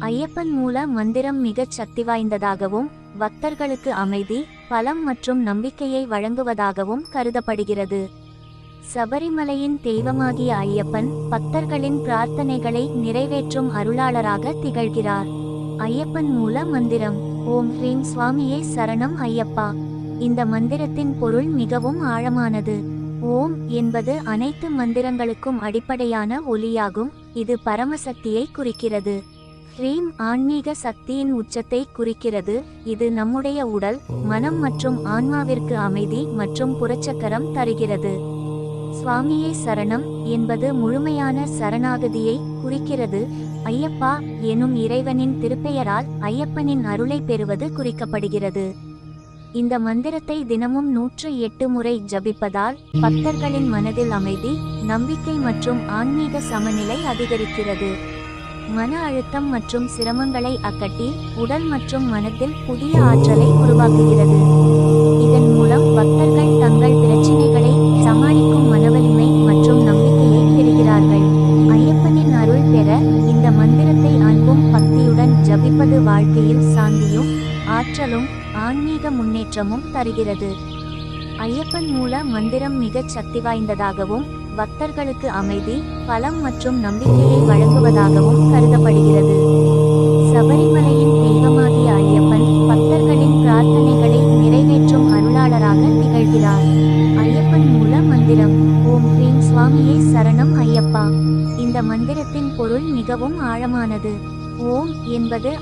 ஐயப்பன் மூல மந்திரம் மிகச் சக்தி வாய்ந்ததாகவும் பக்தர்களுக்கு அமைதி பலம் மற்றும் நம்பிக்கையை வழங்குவதாகவும் கருதப்படுகிறது. சபரிமலையின் தெய்வமாகிய ஐயப்பன் பக்தர்களின் பிரார்த்தனைகளை நிறைவேற்றும் அருளாளராக திகழ்கிறார். ஐயப்பன் மூல மந்திரம் ஓம் ஹ்ரீம் சுவாமியே சரணம் ஐயப்பா. இந்த மந்திரத்தின் பொருள் மிகவும் ஆழமானது. ஓம் என்பது அனைத்து மந்திரங்களுக்கும் அடிப்படையான ஒலியாகும் இது பரமசக்தியை குறிக்கிறது. ஹ்ரீம் ஆன்மீக சக்தியின் உச்சத்தை குறிக்கிறது. இது நம்முடைய உடல் மனம் மற்றும் ஆன்மாவிற்கு அமைதி மற்றும் புறச்சக்கரம் தருகிறது. சுவாமியே சரணம் என்பது முழுமையான சரணாகதியை குறிக்கிறது. ஐயப்பா எனும் இறைவனின் திருப்பெயரால் ஐயப்பனின் அருளை பெறுவது குறிக்கப்படுகிறது. இந்த மந்திரத்தை தினமும் நூற்று எட்டு முறை ஜபிப்பதால் பக்தர்களின் மனதில் அமைதி நம்பிக்கை மற்றும் ஆன்மீக சமநிலை அதிகரிக்கிறது. மன அழுத்தம் மற்றும் சிரமங்களை அக்கட்டி உடல் மற்றும் மனத்தில் புதிய ஆற்றலை உருவாக்குகிறது. இதன் மூலம் பக்தர்கள் தங்கள் பிரச்சினைகளை சமாளிக்கும் மனவலிமை மற்றும் நம்பிக்கையை பெறுகிறார்கள். ஐயப்பனின் அருள் பெற இந்த மந்திரத்தை அன்பும் பக்தியுடன் ஜபிப்பது வாழ்க்கையில் சாந்தியும் ஆற்றலும் ஆன்மீக முன்னேற்றமும் தருகிறது. ஐயப்பன் மூல மந்திரம் மிகச் சக்தி வாய்ந்ததாகவும் பக்தர்களுக்கு அமைதி பலம் மற்றும் நம்பிக்கையை வழங்குவதாகவும் கருதப்படுகிறது. சபரிமலையின் தெய்வமாகிய ஐயப்பன் பக்தர்களின் பிரார்த்தனைகளை நிறைவேற்றும் அருளாளராக திகழ்கிறார். ஐயப்பன் மூல மந்திரம் ஓம் ஹ்ரீம் சுவாமியே சரணம் ஐயப்பா. இந்த மந்திரத்தின் பொருள் மிகவும் ஆழமானது. ஓம் என்பது